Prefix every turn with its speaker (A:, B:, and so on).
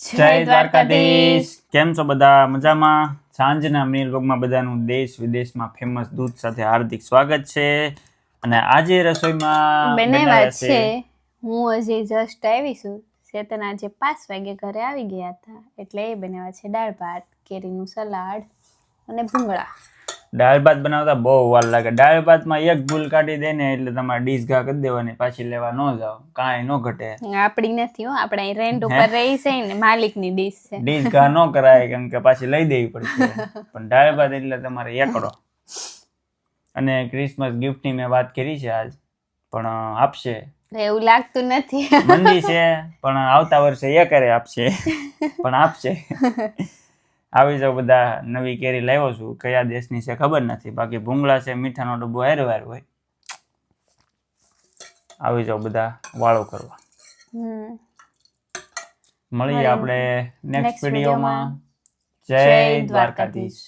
A: જય દ્વારકાધીશ. કેમ છો બધા? મજામાં? સાંજના મિલ બધાનું દેશ વિદેશમાં ફેમસ દૂધ સાથે હાર્દિક સ્વાગત છે. અને આજે રસોઈમાં
B: બનાવ્યા
A: બનાવ્યા
B: છે. હું હજી જસ્ટ આવી છું. ચેતન આજે પાંચ વાગે ઘરે આવી ગયા હતા. એટલે એ બનાવ્યા છે દાળ ભાત કેરીનું સલાડ અને ભૂંગળા.
A: દાળ ભાત બનાવતા બહુ વાર લાગે. દાળ ભાતમાં એક ભૂલ કાઢી દે ને એટલે તમારે ડીશ ઘા કરી દેવાની પાછી લેવા ન જાવ કાંઈ ન ઘટે.
B: આપણી નથી હો આપણે અહીં રેન્ટ ઉપર રહી છે ને માલિકની ડીશ છે.
A: ડીશ ઘા ન કરાય કેમ કે પાછી લઈ દેવી પડશે. પણ દાળ ભાત એટલે તમારે એકડો. અને ક્રિસમસ ગિફ્ટની મેં વાત કરી છે આજ પણ આપશે.
B: એવું લાગતું નથી.
A: મંદી છે પણ આવતા વર્ષે એ કરે આપશે. પણ આપશે. આવી જાવ બધા નવી કેરી લાવ્યો છું. કયા દેશની છે ખબર નથી. બાકી ભૂંગળા છે મીઠાનો ડબ્બો હેરવાર હોય. આવી જાવ બધા વાળો કરવા. મળીએ. આપણે નેક્સ્ટ
B: વિડીયોમાં.
A: જય દ્વારકાધીશ.